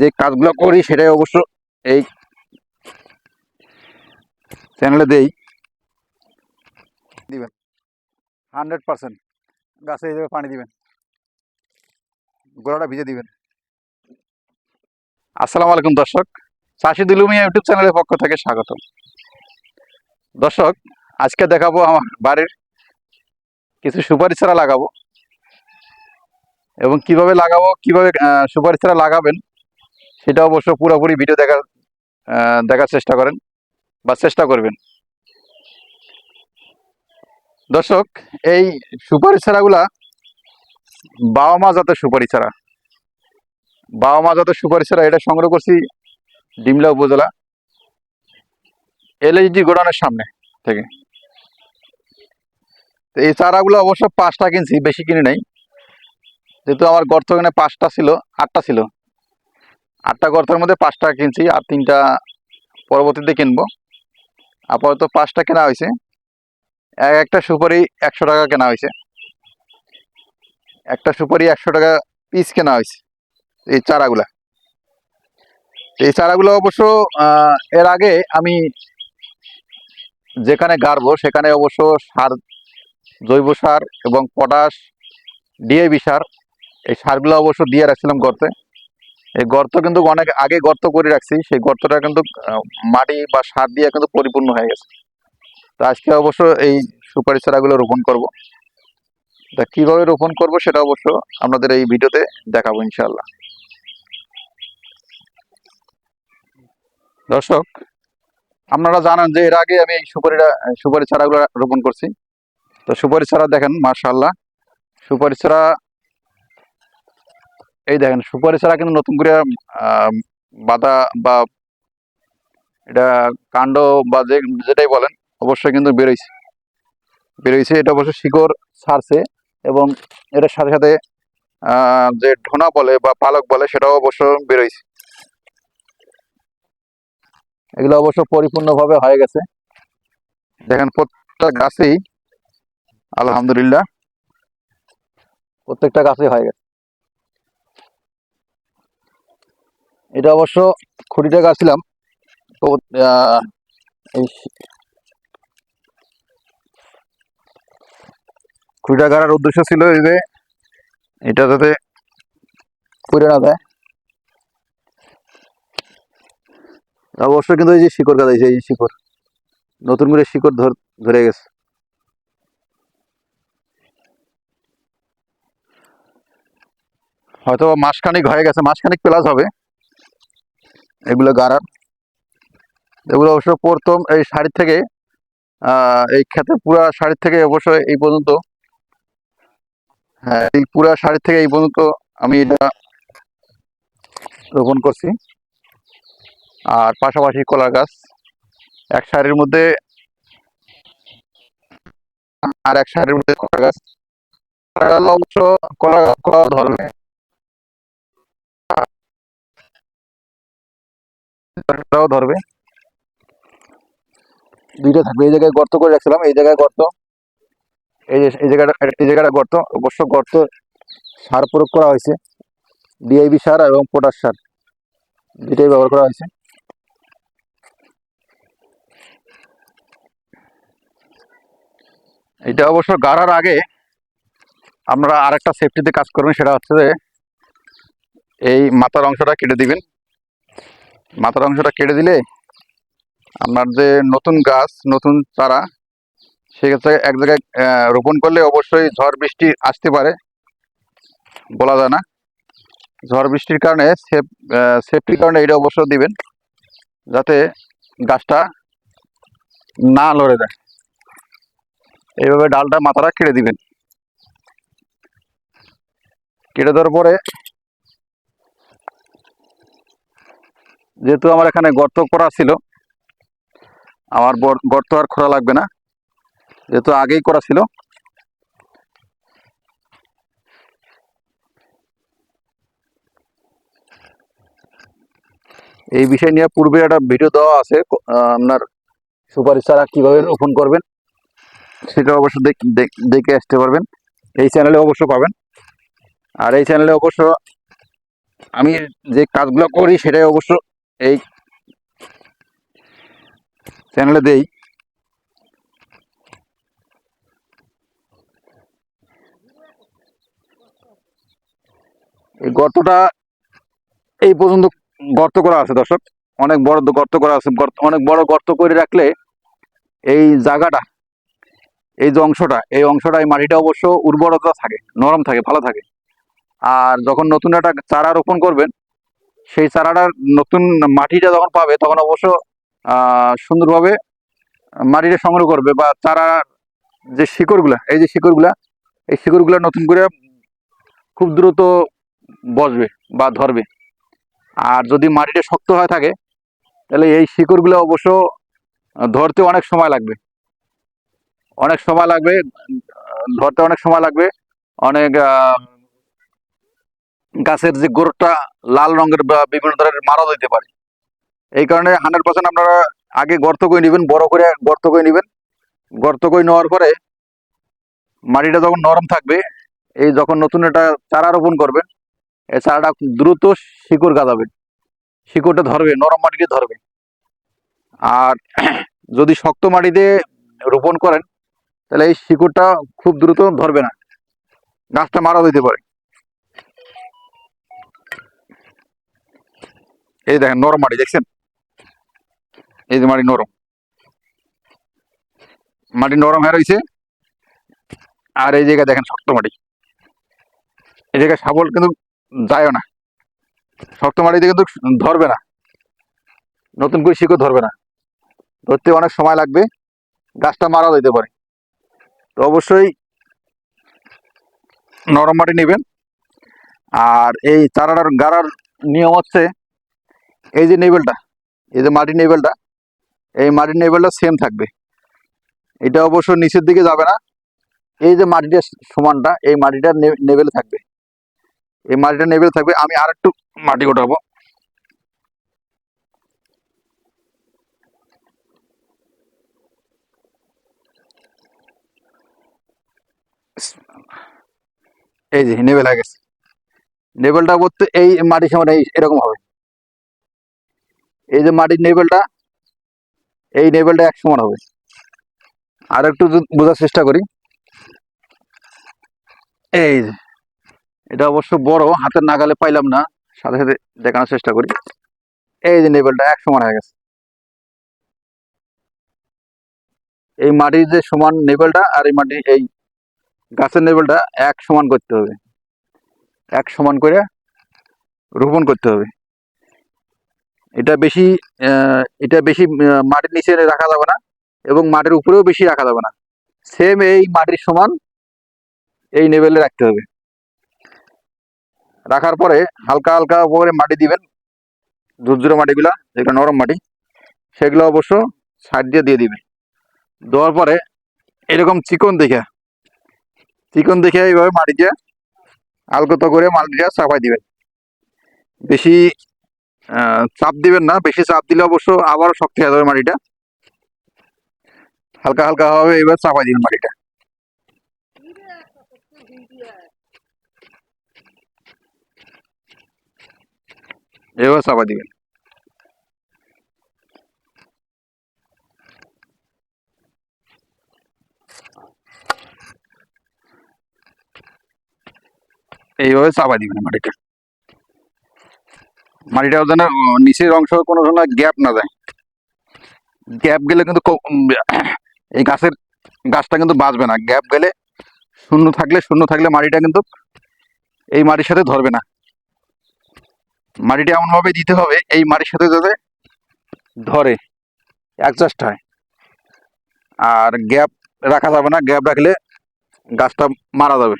যে কাজগুলো করি সেটাই অবশ্য এই চ্যানেলে দেই। দিবেন। হান্ড্রেড পার্সেন্ট গাছে এইভাবে পানি দিবেন। গোড়াটা ভিজে দিবেন। আসসালামু আলাইকুম দর্শক। চাষি দুলুমিয়া ইউটিউব চ্যানেলের পক্ষ থেকে স্বাগত দর্শক, আজকে দেখাবো আমার বাড়ির কিছু সুপারি চারা লাগাবো। এবং কীভাবে লাগাবো, কীভাবে সুপারি চারা লাগাবেন সেটা অবশ্য পুরোপুরি ভিডিও দেখার দেখার চেষ্টা করেন বা চেষ্টা করবেন। দর্শক, এই সুপারি চারাগুলা বাবা মা জাতের সুপারি চারা বাবা মা জাতের সুপারি চারা এটা সংগ্রহ করছি ডিমলা উপজেলা এলএইচডি গোডাউনের সামনে থেকে। তো এই চারাগুলো অবশ্য পাঁচটা কিনছি, বেশি কিনে নাই। যেহেতু আমার গর্ত এখানে পাঁচটা ছিল, আটটা ছিল। আটটা গর্তের মধ্যে পাঁচটা কিনছি আর তিনটা পরবর্তীতে কিনবো। আপাতত পাঁচটা কেনা হয়েছে। এক একটা সুপারি একশো টাকা কেনা হয়েছে। একটা সুপারি একশো টাকা পিস কেনা হয়েছে, এই চারাগুলা। এই চারাগুলো অবশ্য এর আগে আমি যেখানে গাড়বো সেখানে অবশ্য সার, জৈব সার এবং পটাশ, ডিএবি সার, এই সারগুলো অবশ্য দিয়ে রাখছিলাম গর্তে। এই গর্ত কিন্তু অনেক আগে গর্ত করে রাখছি, সেই গর্তটা কিন্তু মাটি বা সার দিয়ে কিন্তু পরিপূর্ণ হয়ে গেছে। তো আজকে অবশ্য এই সুপারি চারাগুলো রোপণ করব। তা কীভাবে রোপণ করব সেটা অবশ্য আপনাদের এই ভিডিওতে দেখাবো ইনশাল্লাহ দর্শক, আপনারা জানেন যে এর আগে আমি এই সুপারিটা সুপারি চারাগুলো রোপণ করছি। তো সুপারি চারা দেখেন মার্শাল্লাহ সুপারি চারা এই দেখেন, সুপারি ছাড়া কিন্তু নতুন করে বাদা বা এটা কাণ্ড বা যে, যেটাই বলেন, অবশ্যই কিন্তু বেরোইছে। বেরোইছে, এটা অবশ্য শিকড় ছাড়ছে এবং এটার সাথে সাথে যে ঢোনা বলে বা পালক বলে, সেটাও অবশ্য বেরোইছে। এগুলো অবশ্য পরিপূর্ণভাবে হয়ে গেছে। দেখেন, প্রত্যেকটা গাছেই, আলহামদুলিল্লাহ, প্রত্যেকটা গাছেই হয়ে গেছে। এটা অবশ্য খুঁটিটা গাছিলাম তো খুঁটিটা গাড়ার উদ্দেশ্য ছিল এই যে এটা যাতে খুঁড়ে না দেয় অবশ্য কিন্তু এই যে শিকড় গাদাইছে এই শিকড়, নতুন করে শিকড় ধর ধরে গেছে। হয়তো মাসখানিক হয়ে গেছে, মাসখানিক প্লাস হবে। এগুলো গাড়ার এগুলো অবশ্য প্রথম এই শাড়ি থেকে এই ক্ষেতে পুরা শাড়ি থেকে অবশ্য এই পর্যন্ত। হ্যাঁ এই পুরা শাড়ি থেকে এই পর্যন্ত আমি এটা রোপণ করছি। আর পাশাপাশি কলা গাছ, এক শাড়ির মধ্যে আর এক শাড়ির মধ্যে কলা গাছ। কলা গাছ অবশ্য কলা কলা ধরবে। কলাটাও ধরবে। দুইটা থাকবে। এই জায়গায় গর্ত করে রাখছিলাম। এই জায়গায় গর্ত। এই যে, এই জায়গাটা এই জায়গাটা গর্ত। অবশ্য গর্ত সার প্রয়োগ করা হয়েছে। ডিআইবি সার এবং পটাশ সার। দুইটাই ব্যবহার করা হয়েছে। এটা অবশ্য গাড়ার আগে আপনারা আরেকটা সেফটিতে কাজ করবেন। সেটা হচ্ছে যে, এই মাথার অংশটা কেটে দিবেন। মাথার অংশটা কেটে দিলে আপনার যে নতুন গাছ, নতুন চারা সেক্ষেত্রে এক জায়গায় রোপণ করলে অবশ্যই ঝড় বৃষ্টি আসতে পারে। বলা যায় না। ঝড় বৃষ্টির কারণে সেফ সেফটির কারণে এটা অবশ্য দিবেন, যাতে গাছটা না লড়ে যায়। এইভাবে ডালটা মাথাটা কেটে দিবেন। কেটে দেওয়ার পরে যেহেতু আমার এখানে গর্ত করা ছিল, আমার গর্ত আর খোঁড়া লাগবে না। যেহেতু আগেই করা ছিল। এই বিষয় নিয়ে পূর্বে একটা ভিডিও দেওয়া আছে আপনার সুপারি চারা কীভাবে রোপণ করবেন, সেটা অবশ্য দেখে আসতে পারবেন। এই চ্যানেলে অবশ্য পাবেন। আর এই চ্যানেলে অবশ্য আমি যে কাজগুলো করি, সেটাই অবশ্য এই চ্যানেলে দেই। এই গর্তটা এই পর্যন্ত গর্ত করা আছে, দর্শক। অনেক বড় গর্ত করা আছে। গর্ত- অনেক বড় গর্ত করে রাখলে এই জায়গাটা, এই যে অংশটা, এই অংশটা, এই মাটিটা অবশ্য উর্বরতা থাকে, নরম থাকে, ভালো থাকে। আর যখন নতুন একটা চারা রোপণ করবেন সেই চারাটার নতুন মাটিটা যখন পাবে, তখন অবশ্য সুন্দরভাবে মাটিটা সংগ্রহ করবে বা চারার যে শিকড়গুলা, এই যে শিকড়গুলা, এই শিকড়গুলা নতুন করে খুব দ্রুত বসবে বা ধরবে। আর যদি মাটিটা শক্ত হয়ে থাকে, তাহলে এই শিকড়গুলো অবশ্য ধরতে অনেক সময় লাগবে। অনেক সময় লাগবে, ধরতে অনেক সময় লাগবে। অনেক গাছের যে গোড়টা লাল রঙের বা বিভিন্ন ধরনের মারা দিতে পারে। এই কারণে হান্ড্রেড পার্সেন্ট আপনারা আগে গর্ত করে নেবেন, বড় করে গর্ত করে নেবেন। গর্ত করে নেওয়ার পরে মাটিটা যখন নরম থাকবে, এই যখন নতুন একটা চারা রোপণ করবেন, এই চারাটা দ্রুত শিকড় গাঁদাবে শিকড়টা ধরবে, নরম মাটিতে ধরবে। আর যদি শক্ত মাটিতে রোপণ করেন, তাহলে এই শিকড়টা খুব দ্রুত ধরবে না। গাছটা মারা দিতে পারে। এই দেখেন, নরম মাটি, দেখছেন? এই যে মাটি নরম। মাটি নরম হয়ে রয়েছে। আর এই জায়গায় দেখেন শক্ত মাটি। এই জায়গায় শাবল কিন্তু যায়ও না। শক্ত মাটিতে কিন্তু ধরবে না। নতুন করে শিকড় ধরবে না। ধরতে অনেক সময় লাগবে। গাছটা মারা যেতে পারে। তো অবশ্যই নরম মাটি নেবেন। আর এই চারাটার গাড়ার নিয়ম হচ্ছে এই যে নেবেলটা এই যে মাটির নেবেলটা এই মাটির নেবেলটা সেম থাকবে। এটা অবশ্য নিচের দিকে যাবে না। এই যে মাটিটা সমানটা, এই মাটিটা নেবেলে থাকবে। এই মাটিটা নেবেলে থাকবে। আমি আর একটু মাটি ওঠাবো এই যে নেবেল হয়ে গেছে। নেবেলটা করতে এই মাটির সমান এই এরকম হবে। এই যে মাটির নেবেলটা এই নেবেলটা এক সমান হবে। আর একটু বোঝার চেষ্টা করি। এই এটা অবশ্য বড়, হাতের নাগালে পাইলাম না, সাথে সাথে দেখানোর চেষ্টা করি। এই যে নেবেলটা এক সমান হয়ে গেছে। এই মাটির যে সমান নেবেলটা আর এই মাটি এই গাছের নেবেলটা এক সমান করতে হবে। এক সমান করে রোপণ করতে হবে। এটা বেশি এটা বেশি মাটির নিচে রাখা যাবে না এবং মাটির উপরেও বেশি রাখা যাবে না। সেম এই মাটির সমান এই লেভেলে রাখতে হবে। রাখার পরে হালকা হালকা করে মাটি দিবেন, ঝুরঝুরে মাটিগুলা, যেগুলো নরম মাটি, সেগুলো অবশ্য সাইড দিয়ে দিয়ে দিবেন। দেওয়ার পরে এরকম চিকন দেখে চিকন দেখে এইভাবে মাটি দিয়ে আলগত করে মাটিটা চাপাই দিবেন। বেশি চাপ দিবেন না, বেশি চাপ দিলে অবশ্য আবারও শক্ত হয়ে যাবে মাটিটা। হালকা হালকা হবে, এবার চাপাই দিবেন মাটিটা। এবার চাপাই দিবেন। এইভাবে চাপাই দিবেন মাটিটা। মাটিটা যেন নিচের অংশ কোনো সময় গ্যাপ না যায়। গ্যাপ গেলে কিন্তু এই গাছের গাছটা কিন্তু বাঁচবে না। গ্যাপ গেলে শূন্য থাকলে শূন্য থাকলে মাটিটা কিন্তু এই মাটির সাথে ধরবে না। মাটিটা এমনভাবে দিতে হবে, এই মাটির সাথে যাতে ধরে। অ্যাডজাস্ট হয় আর গ্যাপ রাখা যাবে না। গ্যাপ রাখলে গাছটা মারা যাবে।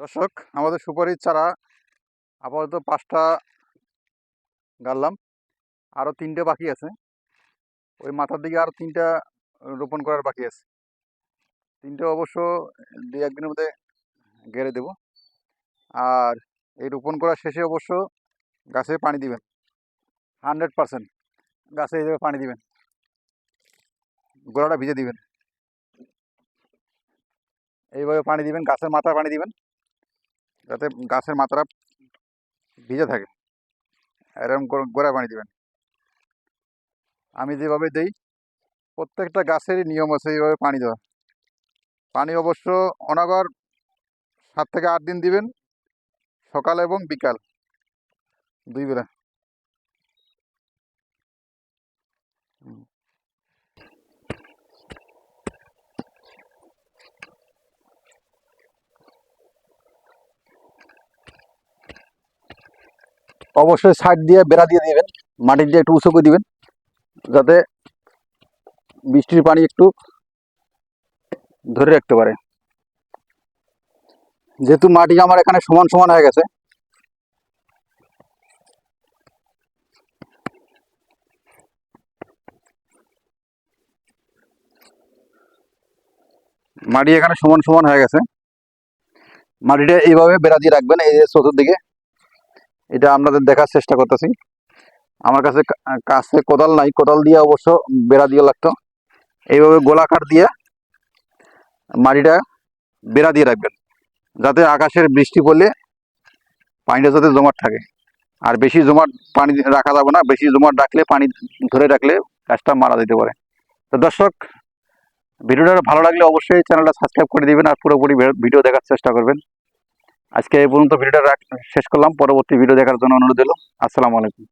দর্শক, আমাদের সুপারির চারা আপাতত পাঁচটা গাড়লাম। আরও তিনটে বাকি আছে। ওই মাথার দিকে আরও তিনটা রোপণ করার বাকি আছে। তিনটে অবশ্য দুই একদিনের মধ্যে গেড়ে দেব। আর এই রোপণ করার শেষে অবশ্য গাছে পানি দিবেন। হান্ড্রেড পারসেন্ট গাছে এইভাবে পানি দিবেন। গোড়াটা ভিজে দিবেন। এইভাবে পানি দিবেন, গাছের মাথায় পানি দিবেন। যাতে গাছের মাত্রা ভিজে থাকে। এরকম গোড়া পানি দেবেন। আমি যেভাবে দেই, প্রত্যেকটা গাছেরই নিয়ম আছে এইভাবে পানি দেওয়া পানি অবশ্য অনাগর সাত থেকে আট দিন দিবেন, সকাল এবং বিকাল। দুই বেলা। অবশ্যই সাইড দিয়ে বেড়া দিয়ে দিবেন মাটি দিয়ে একটু উঁচু করে দিবেন, যাতে বৃষ্টির পানি একটু ধরে রাখতে পারে। যেহেতু মাটি আমার এখানে সমান সমান হয়ে গেছে। মাটি এখানে সমান সমান হয়ে গেছে। মাটিটা এইভাবে বেড়া দিয়ে রাখবেন, এই চতুর্দিকে। এটা আপনাদের দেখার চেষ্টা করতেছি। আমার কাছে কাছে কোদাল নাই, কোদাল দিয়ে অবশ্য বেড়া দিয়ে লাগতো। এইভাবে গোলাকার দিয়ে মাটিটা বেড়া দিয়ে রাখবেন, যাতে আকাশের বৃষ্টি পড়লে পানিটা যাতে জমাট থাকে। আর বেশি জমাট পানি রাখা যাবে না, বেশি জমাট রাখলে পানি ধরে রাখলে গাছটা মারা যেতে পারে। তো দর্শক, ভিডিওটা ভালো লাগলে অবশ্যই চ্যানেলটা সাবস্ক্রাইব করে দিবেন আর পুরোপুরি ভিডিও দেখার চেষ্টা করবেন। আজকে এই পর্যন্ত ভিডিওটা শেষ করলাম। পরবর্তী ভিডিও দেখার জন্য অনুরোধ দিল আসসালামু আলাইকুম।